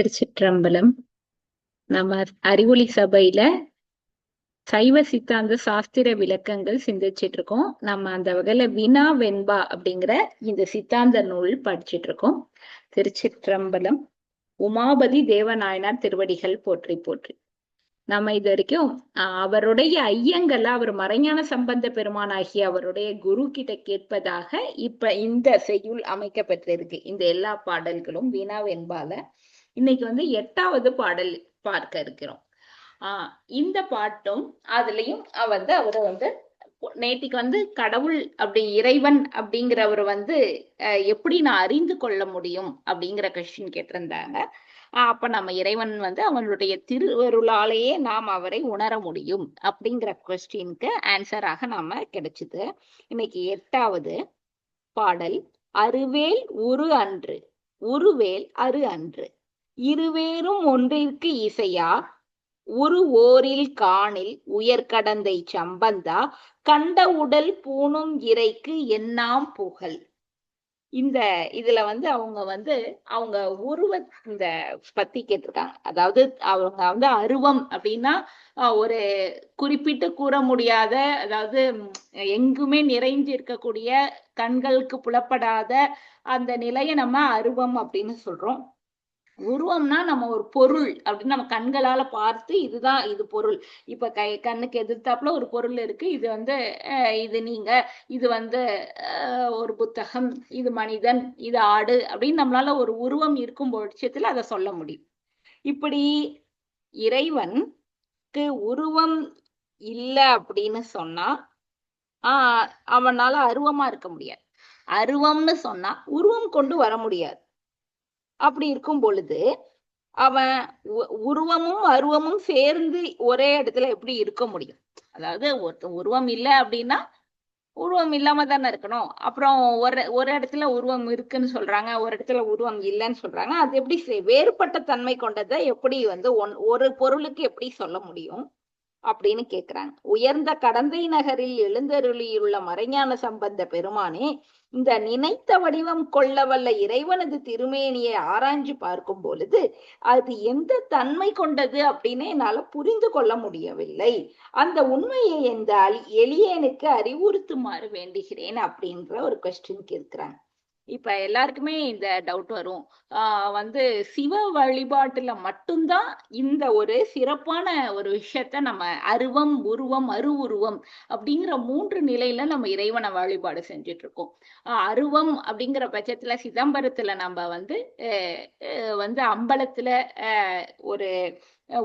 திருச்சிற்றம்பலம். நம்ம அறிவொளி சபையில சைவ சித்தாந்த சாஸ்திர விளக்கங்கள் சிந்திச்சிட்டு இருக்கோம் நம்ம அந்த வகையில வினா வெண்பா அப்படிங்கிற இந்த சித்தாந்த நூல் படிச்சிட்டு இருக்கோம் திருச்சிற்றம்பலம். உமாபதி தேவநாயனார் திருவடிகள் போற்றி போற்றி. நம்ம இது வரைக்கும் ஆஹ், அவருடைய ஐயங்கள்ல அவர் மறைஞான சம்பந்த பெருமானாகிய அவருடைய குரு கிட்ட கேட்பதாக இப்ப இந்த செய்யுள் அமைக்கப்பட்டிருக்கு. இந்த எல்லா பாடல்களும் வீணா வெண்பால. இன்னைக்கு வந்து எட்டாவது பாடல் பார்க்க இருக்கிறோம். ஆஹ் இந்த பாட்டும் அதுலயும் வந்து அவரை வந்து நேத்திக்கு வந்து கடவுள் அப்படி இறைவன் அப்படிங்கிறவர் வந்து அஹ் எப்படி நான் அறிந்து கொள்ள முடியும் அப்படிங்கிற கொஸ்டின் கேட்டிருந்தாங்க. அப்ப நம்ம இறைவன் வந்து அவனுடைய திருவருளாலேயே நாம் அவரை உணர முடியும் அப்படிங்கிற கொஸ்டினுக்கு ஆன்சராக நாம கிடைச்சது. இன்னைக்கு எட்டாவது பாடல் அருவேல் உரு அன்று உருவேல் அரு அன்று. இருவேறும் ஒன்றிற்கு இசையா? உரு ஓரில் காணில் உயர்கடந்தை சம்பந்தா கண்ட உடல் பூணும் இறைக்கு எண்ணாம் புகழ்? இந்த இதுல வந்து அவங்க வந்து அவங்க உருவ இந்த பத்தி கேட்டிருக்காங்க. அதாவது அவங்க வந்து அருவம் அப்படின்னா ஒரு குறிப்பிட்டு கூற முடியாத அதாவது எங்குமே நிறைஞ்சு இருக்கக்கூடிய கண்களுக்கு புலப்படாத அந்த நிலையை நம்ம அருவம் அப்படின்னு சொல்றோம். உருவம்னா நம்ம ஒரு பொருள் அப்படின்னு நம்ம கண்களால பார்த்து இதுதான் இது பொருள். இப்ப கை கண்ணுக்கு எதிர்த்தாப்புல ஒரு பொருள் இருக்கு. இது வந்து இது நீங்க இது வந்து ஒரு புத்தகம் இது மனிதன் இது ஆடு அப்படின்னு நம்மளால ஒரு உருவம் இருக்கும் பட்சத்துல அதை சொல்ல முடியும். இப்படி இறைவனுக்கு உருவம் இல்லை அப்படின்னு சொன்னா ஆஹ் அவனால அருவமா இருக்க முடியாது. அருவம்னு சொன்னா உருவம் கொண்டு வர முடியாது. அப்படி இருக்கும் பொழுது அவன் உருவமும் அருவமும் சேர்ந்து ஒரே இடத்துல எப்படி இருக்க முடியும்? அதாவது ஒருத்த உருவம் இல்லை அப்படின்னா உருவம் இல்லாம தானே இருக்கணும். அப்புறம் ஒரு ஒரு இடத்துல உருவம் இருக்குன்னு சொல்றாங்க ஒரு இடத்துல உருவம் இல்லைன்னு சொல்றாங்க. அது எப்படி வேறுபட்ட தன்மை கொண்டதை எப்படி வந்து ஒன் ஒரு பொருளுக்கு எப்படி சொல்ல முடியும்? அப்படின்னு கேக்குறாங்க. உயர்ந்த கடந்தை நகரில் எழுந்தருளியுள்ள மறைஞான சம்பந்த பெருமானே இந்த நினைத்த வடிவம் கொள்ள வல்ல இறைவனது திருமேனியை ஆராய்ஞ்சு பார்க்கும் பொழுது அது எந்த தன்மை கொண்டது அப்படின்னு என்னால புரிந்து கொள்ள முடியவில்லை. அந்த உண்மையை எந்த எளியனுக்கு அறிவுறுத்துமாறு வேண்டுகிறேன் அப்படின்ற ஒரு கொஸ்டின் கேட்கிறாங்க இப்ப எல்லாருக்குமே இந்த டவுட் வரும். ஆஹ் வந்து சிவ வழிபாட்டுல மட்டும்தான் இந்த ஒரு சிறப்பான ஒரு விஷயத்த நம்ம அருவம் உருவம் அரு உருவம் அப்படிங்கிற மூன்று நிலையில நம்ம இறைவனை வழிபாடு செஞ்சுட்டு இருக்கோம் ஆஹ் அருவம் அப்படிங்கிற பட்சத்துல சிதம்பரத்துல நம்ம வந்து அஹ் வந்து அம்பலத்துல ஒரு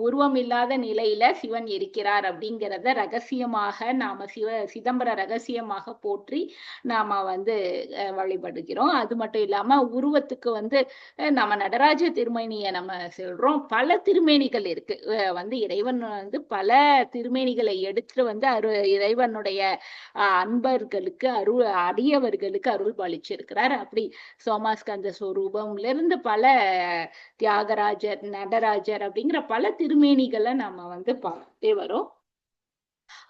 உருவம் இல்லாத நிலையில சிவன் இருக்கிறார் அப்படிங்கிறத ரகசியமாக நாம சிவ சிதம்பர ரகசியமாக போற்றி நாம வந்து வழிபடுகிறோம். அது மட்டும் இல்லாம உருவத்துக்கு வந்து நம்ம நடராஜ திருமேனியை நம்ம சொல்றோம். பல திருமேனிகள் இருக்கு. வந்து இறைவன் வந்து பல திருமேனிகளை எடுத்துட்டு வந்து அரு இறைவனுடைய அன்பர்களுக்கு அருள் அடியவர்களுக்கு அருள் பாலிச்சிருக்கிறார். அப்படி சோமாஸ்கந்த ஸ்வரூபம்ல இருந்து பல தியாகராஜர் நடராஜர் அப்படிங்கிற பல திருமேனிகளை நாம வந்து பார்த்தே வரோம்.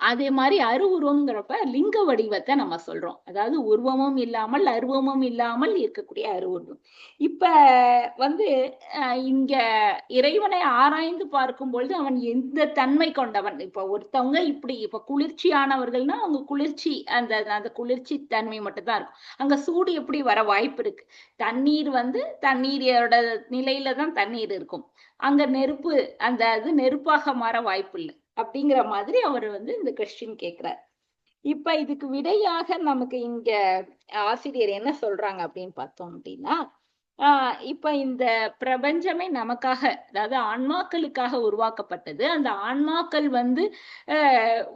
அதே மாதிரி அரு லிங்க வடிவத்தை நம்ம சொல்றோம். அதாவது உருவமும் இல்லாமல் அருவமும் இல்லாமல் இருக்கக்கூடிய அருவுருவம். இப்ப வந்து அஹ், இங்க இறைவனை ஆராய்ந்து பார்க்கும் பொழுது அவன் எந்த தன்மை கொண்டவன்? இப்ப ஒருத்தவங்க இப்படி இப்ப குளிர்ச்சியானவர்கள்னா அவங்க குளிர்ச்சி அந்த அந்த குளிர்ச்சி தன்மை மட்டும்தான் இருக்கும். அங்க சூடு எப்படி வர வாய்ப்பு இருக்கு? தண்ணீர் வந்து தண்ணீரோட நிலையில தான் தண்ணீர் இருக்கும். அங்க நெருப்பு அந்த இது நெருப்பாக மாற வாய்ப்பு இல்லை. அப்படிங்கிற மாதிரி அவர் வந்து இந்த கொஸ்டின் கேக்குறார். இப்ப இதுக்கு விடையாக நமக்கு இங்க ஆசிரியர் என்ன சொல்றாங்க அப்படின்னு பார்த்தோம் அப்படின்னா ஆஹ் இப்ப இந்த பிரபஞ்சமே நமக்காக அதாவது ஆன்மாக்களுக்காக உருவாக்கப்பட்டது. அந்த ஆன்மாக்கள் வந்து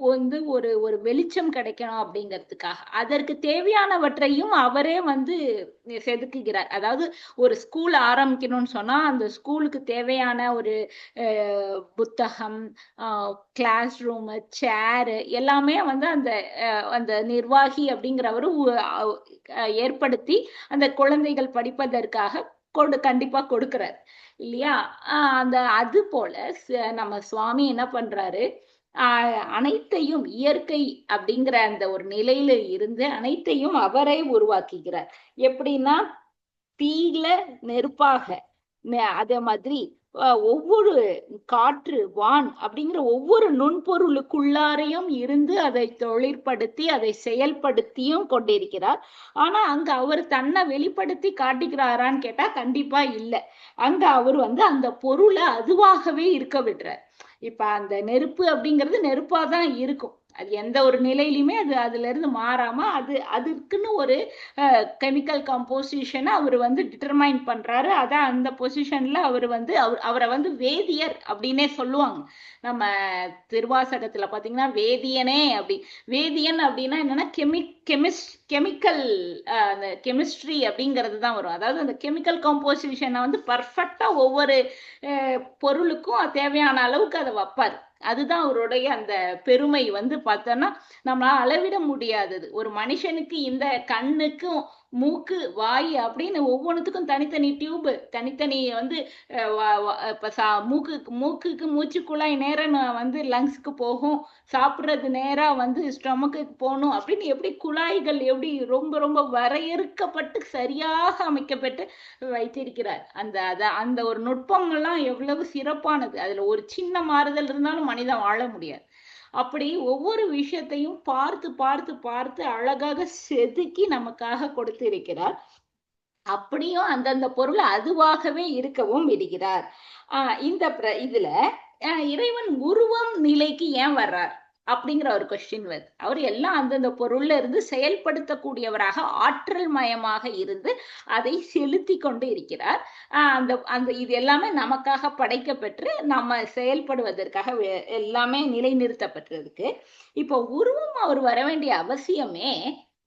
வந்து ஒரு ஒரு வெளிச்சம் கிடைக்கணும் அப்படிங்கிறதுக்காக. அதற்கு தேவையானவற்றையும் அவரே வந்து செதுக்குகிறார். அதாவது ஒரு ஸ்கூல் ஆரம்பிக்கணும்னு சொன்னா அந்த ஸ்கூலுக்கு தேவையான ஒரு புத்தகம் கிளாஸ் ரூம் சேரு எல்லாமே வந்து அந்த அந்த நிர்வாகி அப்படிங்கிறவரு உ- ஏற்படுத்தி அந்த குழந்தைகள் படிப்பதற்காக கொடு கண்டிப்பா கொடுக்கிறார். இல்லையா? அந்த அது போல ச- நம்ம சுவாமி என்ன பண்றாரு? அனைத்தையும் இயற்கை அப்படிங்கிற அந்த ஒரு நிலையில இருந்து அனைத்தையும் அவரே உருவாக்குகிறார். எப்படின்னா தீயில நெருப்பாக அதே மாதிரி ஒவ்வொரு காற்று வான் அப்படிங்கிற ஒவ்வொரு நுண்பொருளுக்குள்ளாரையும் இருந்து அதை தொழிற்படுத்தி அதை செயல்படுத்தியும் கொண்டிருக்கிறார். ஆனா அங்க அவர் தன்னை வெளிப்படுத்தி காட்டிக்கிறாரான்னு கேட்டா கண்டிப்பா இல்லை. அங்க அவர் வந்து அந்த பொருளை அதுவாகவே இருக்க விடுறார். இப்ப அந்த நெருப்பு அப்படிங்கிறது நெருப்பா தான் இருக்கும். அது எந்த ஒரு நிலையிலுமே அது அதுல இருந்து மாறாம அது அதுக்குன்னு ஒரு கெமிக்கல் கம்போசிஷனை அவர் வந்து டிட்டர்மைன் பண்றாரு. அதான் அந்த பொசிஷன்ல அவர் வந்து அவர் அவரை வந்து வேதியர் அப்படின்னே சொல்லுவாங்க. நம்ம திருவாசகத்துல பாத்தீங்கன்னா வேதியனே அப்படி வேதியன் அப்படின்னா என்னன்னா கெமி கெமிஸ் கெமிக்கல் அந்த கெமிஸ்ட்ரி அப்படிங்கிறது தான் வரும். அதாவது அந்த கெமிக்கல் கம்போசிஷனை வந்து பர்ஃபெக்டா ஒவ்வொரு பொருளுக்கும் தேவையான அளவுக்கு அதை வைப்பார். அதுதான் அவருடைய அந்த பெருமை வந்து பார்த்தோன்னா நம்மளால அளவிட முடியாதது. ஒரு மனுஷனுக்கு இந்த கண்ணுக்கும் மூக்கு வாய் அப்படின்னு ஒவ்வொன்றுத்துக்கும் தனித்தனி டியூப். தனித்தனி வந்து இப்போ சா மூக்கு மூக்குக்கு மூச்சு குழாய் நேரம் வந்து லங்ஸ்க்கு போகும். சாப்பிட்றது நேராக வந்து ஸ்டொமக்குக்கு போகணும். அப்படின்னு எப்படி குழாய்கள் எப்படி ரொம்ப ரொம்ப வரையறுக்கப்பட்டு சரியாக அமைக்கப்பட்டு வைத்திருக்கிறார். அந்த அதை அந்த ஒரு நுட்பங்கள்லாம் எவ்வளவு சிறப்பானது. அதில் ஒரு சின்ன மாறுதல் இருந்தாலும் மனிதன் வாழ முடியாது. அப்படி ஒவ்வொரு விஷயத்தையும் பார்த்து பார்த்து பார்த்து அழகாக செதுக்கி நமக்காக கொடுத்து இருக்கிறார் அப்படியும் அந்தந்த பொருள் அதுவாகவே இருக்கவும் விடுகிறார். ஆஹ் இந்த இதுல இறைவன் உருவம் நிலைக்கு ஏன் வர்றார்? அப்படிங்கிற ஒரு கொஸ்டின் வருது. அவர் எல்லாம் அந்தந்த பொருள்ல இருந்து செயல்படுத்தக்கூடியவராக ஆற்றல் மயமாக இருந்து அதை செலுத்தி கொண்டு இருக்கிறார். அந்த அந்த இது எல்லாமே நமக்காக படைக்கப்பெற்று நம்ம செயல்படுவதற்காக எல்லாமே நிலைநிறுத்தப்பட்டிருக்கு. இப்போ உருவம் அவர் வர வேண்டிய அவசியமே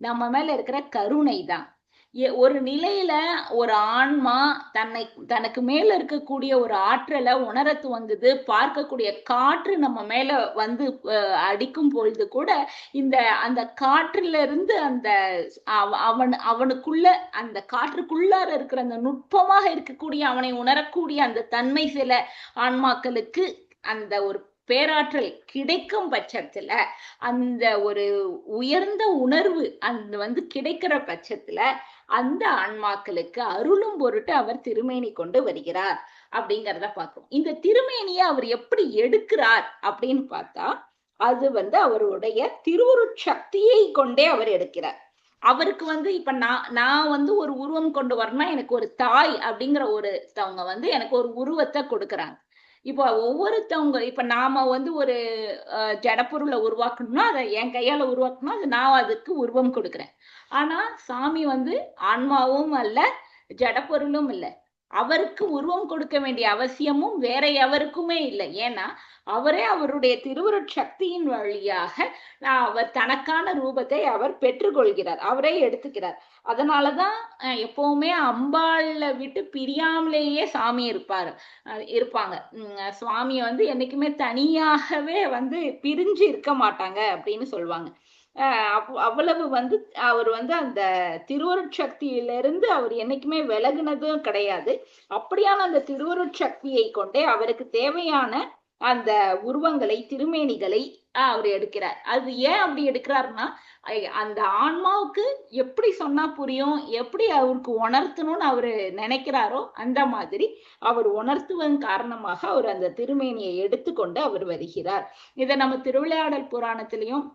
நம்ம மேல இருக்கிற கருணை தான் ஒரு நிலையில ஒரு ஆன்மா தன்னை தனக்கு மேல இருக்கக்கூடிய ஒரு ஆற்றலை உணர துவங்குது பார்க்கக்கூடிய காற்று நம்ம மேல வந்து அடிக்கும் பொழுது கூட இந்த அந்த காற்றுல இருந்து அந்த அவன் அவனுக்குள்ள அந்த காற்றுக்குள்ளார இருக்கிற அந்த நுட்பமாக இருக்கக்கூடிய அவனை உணரக்கூடிய அந்த தன்மை சில ஆன்மாக்களுக்கு அந்த ஒரு பேராற்றல் கிடைக்கும் பட்சத்துல அந்த ஒரு உயர்ந்த உணர்வு அந்த வந்து கிடைக்கிற பட்சத்துல அந்த ஆன்மாக்களுக்கு அருளும் பொருட்டு அவர் திருமேனி கொண்டு வருகிறார் அப்படிங்கிறத பார்க்கிறோம். இந்த திருமேனியை அவர் எப்படி எடுக்கிறார் அப்படின்னு பார்த்தா அது வந்து அவருடைய திருவுருட்சக்தியை கொண்டே அவர் எடுக்கிறார். அவருக்கு வந்து இப்ப நான் நான் வந்து ஒரு உருவம் கொண்டு வரணும்னா எனக்கு ஒரு தாய் அப்படிங்கிற ஒருத்தவங்க வந்து எனக்கு ஒரு உருவத்தை கொடுக்குறாங்க. இப்போ ஒவ்வொருத்தவங்க இப்ப நாம வந்து ஒரு ஜடப்பொருளை உருவாக்கணும்னா அதை என் கையால உருவாக்கணும் அது நான் அதுக்கு உருவம் கொடுக்குறேன். ஆனா சாமி வந்து ஆன்மாவும் அல்ல ஜடப்பொருளும் இல்லை. அவருக்கு உருவம் கொடுக்க வேண்டிய அவசியமும் வேற எவருக்குமே இல்லை. ஏன்னா அவரே அவருடைய திருவுருட் சக்தியின் வழியாக அவர் தனக்கான ரூபத்தை அவர் பெற்றுக்கொள்கிறார். அவரே எடுத்துக்கிறார். அதனாலதான் எப்பவுமே அம்பாள விட்டு பிரியாமலேயே சாமி இருப்பாரு. இருப்பாங்க. சுவாமி வந்து என்னைக்குமே தனியாகவே வந்து பிரிஞ்சு இருக்க மாட்டாங்க அப்படின்னு சொல்லுவாங்க. அவ்வளவு வந்து அவர் வந்து அந்த திருவருட்சக்தியிலிருந்து அவர் என்னைக்குமே விலகுனதும் கிடையாது. அப்படியான அந்த திருவருட்சக்தியை கொண்டே அவருக்கு தேவையான அந்த உருவங்களை திருமேனிகளை அவர் எடுக்கிறார். அது ஏன் அப்படி எடுக்கிறாருன்னா அந்த ஆன்மாவுக்கு எப்படி சொன்னா புரியும் எப்படி அவருக்கு உணர்த்தணும்னு அவரு நினைக்கிறாரோ அந்த மாதிரி அவர் உணர்த்துவதன் காரணமாக அவர் அந்த திருமேனியை எடுத்துக்கொண்டு அவர் வருகிறார். இதை நம்ம திருவிளையாடல் புராணத்திலையும்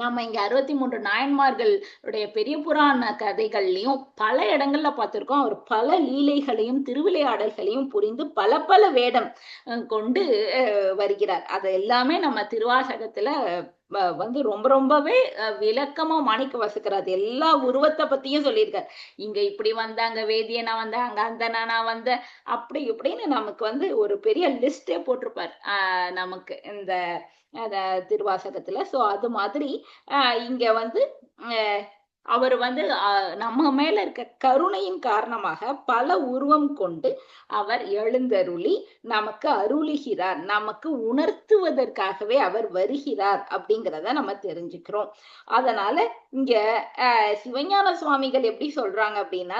நம்ம இங்க அறுபத்தி மூன்று நாயன்மார்களுடைய பெரிய புராண கதைகள்லயும் பல இடங்கள்ல பார்த்திருக்கோம். அவர் பல லீலைகளையும் திருவிளையாடல்களையும் புரிந்து பல பல வேடம் கொண்டு வருகிறார். அது எல்லாமே நம்ம திருவாசகத்துல வந்து ரொம்ப ரொம்பவே விளக்கமா மாணிக்க வசிக்கிறார். எல்லா உருவத்தை பத்தியும் சொல்லியிருக்காரு. இங்க இப்படி வந்தாங்க வேதியனா வந்த அங்க அந்த நானா வந்த அப்படி இப்படின்னு நமக்கு வந்து ஒரு பெரிய லிஸ்டே போட்டிருப்பார். ஆஹ் நமக்கு இந்த திருவாசகத்துல. சோ அது மாதிரி இங்க வந்து அவர் வந்து நம்ம மேல இருக்க கருணையின் காரணமாக பல உருவம் கொண்டு அவர் எழுந்தருளி நமக்கு அருளுகிறார். நமக்கு உணர்த்துவதற்காகவே அவர் வருகிறார் அப்படிங்கிறத நம்ம தெரிஞ்சுக்கிறோம். அதனால இங்க அஹ், சிவஞான சுவாமிகள் எப்படி சொல்றாங்க அப்படின்னா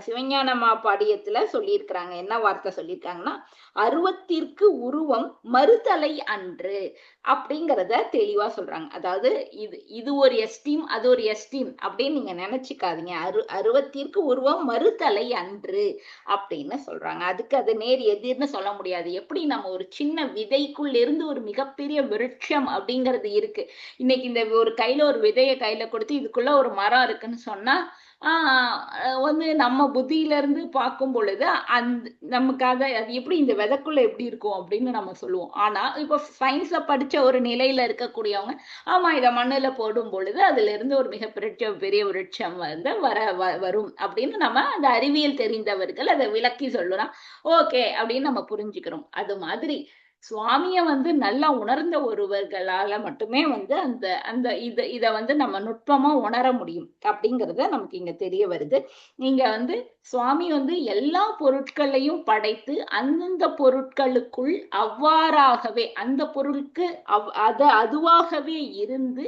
சிவஞானமா சிவஞான சொல்லியிருக்கிறாங்க. என்ன வார்த்தை சொல்லியிருக்காங்கன்னா அருவத்திற்கு உருவம் மறுதலை அன்று அப்படிங்கிறத தெளிவா சொல்றாங்க. அதாவது இது இது ஒரு எஸ்டீம் அது ஒரு எஸ்டீம் அப்படின்னு நீங்க நினைச்சுக்காதீங்க. அரு அருவத்திற்கு உருவம் மறுதலை அன்று அப்படின்னு சொல்றாங்க. அதுக்கு அது நேர் எதிர்னு சொல்ல முடியாது. எப்படி நம்ம ஒரு சின்ன விதைக்குள்ள இருந்து ஒரு மிகப்பெரிய விருட்சம் அப்படிங்கிறது இருக்கு. இன்னைக்கு இந்த ஒரு கையில ஒரு விதைய கையில கொடுத்து இதுக்குள்ள ஒரு மரம் இருக்குன்னு சொன்னா ஆஹ் வந்து நம்ம புத்தியில இருந்து பார்க்கும் பொழுது அந்த நமக்கு அதை அது எப்படி இந்த விதைக்குள்ள எப்படி இருக்கும் அப்படின்னு நம்ம சொல்லுவோம். ஆனா இப்போ சயின்ஸ படிச்ச ஒரு நிலையில இருக்கக்கூடியவங்க ஆமா இதை மண்ணுல போடும் பொழுது அதுல இருந்து ஒரு மிகப்பெரிய பெரிய விருட்சம் வந்து வர வ- வரும் அப்படின்னு நம்ம அந்த அறிவியல் தெரிந்தவர்கள் அதை விளக்கி சொல்லலாம் ஓகே அப்படின்னு நம்ம புரிஞ்சுக்கிறோம். அது மாதிரி சுவாமிய வந்து நல்லா உணர்ந்த ஒருவர்களால மட்டுமே வந்து அந்த அந்த இத இத வந்து நம்ம நுட்பமா உணர முடியும். அப்படிங்கறத நமக்கு இங்க தெரிய வருது. நீங்க வந்து சுவாமி வந்து எல்லா பொருட்களையும் படைத்து அந்தந்த பொருட்களுக்குள் அவ்வாறாகவே அந்த பொருளுக்கு அவ் அத அதுவாகவே இருந்து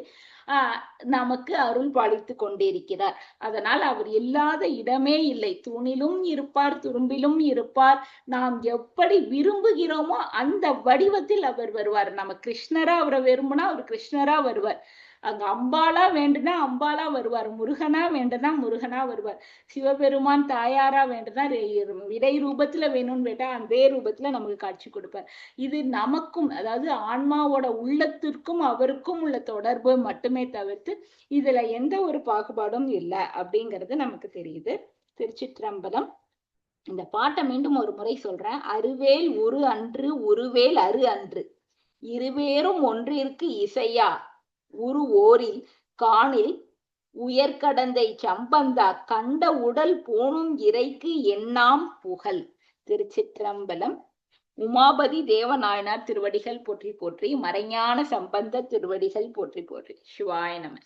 ஆஹ் நமக்கு அருள் பாலித்து கொண்டிருக்கிறார். அதனால் அவர் இல்லாத இடமே இல்லை. தூணிலும் இருப்பார் துரும்பிலும் இருப்பார். நாம் எப்படி விரும்புகிறோமோ அந்த வடிவத்தில் அவர் வருவார். நம்ம கிருஷ்ணரா அவரை விரும்புனா அவர் கிருஷ்ணரா வருவார். அங்க அம்பாலா வேண்டுனா அம்பாலா வருவார் முருகனா வேண்டுனா முருகனா வருவார். சிவபெருமான் தாயாரா வேண்டுனா ரெ- விடை ரூபத்துல வேணும்னு கேட்டா அதே ரூபத்துல நமக்கு காட்சி கொடுப்பார். இது நமக்கும் அதாவது ஆன்மாவோட உள்ளத்திற்கும் அவருக்கும் உள்ள தொடர்பு மட்டுமே தவிர்த்து இதுல எந்த ஒரு பாகுபாடும் இல்லை அப்படிங்கிறது நமக்கு தெரியுது. திருச்சிற்றம்பலம். இந்த பாட்டை மீண்டும் ஒரு முறை சொல்றேன். அருவேல் ஒரு அன்று உருவேல் அரு அன்று. இருவேரும் ஒன்றிற்கு இசையா. உரு ஓரில் காணில் உயர்கடந்தை சம்பந்தா கண்ட உடல் போனும் இறைக்கு எண்ணாம் புகழ். திருச்சிற்றம்பலம். உமாபதி தேவநாயனார் திருவடிகள் போற்றி போற்றி மறைஞான சம்பந்த திருவடிகள் போற்றி போற்றி. சிவாய நம.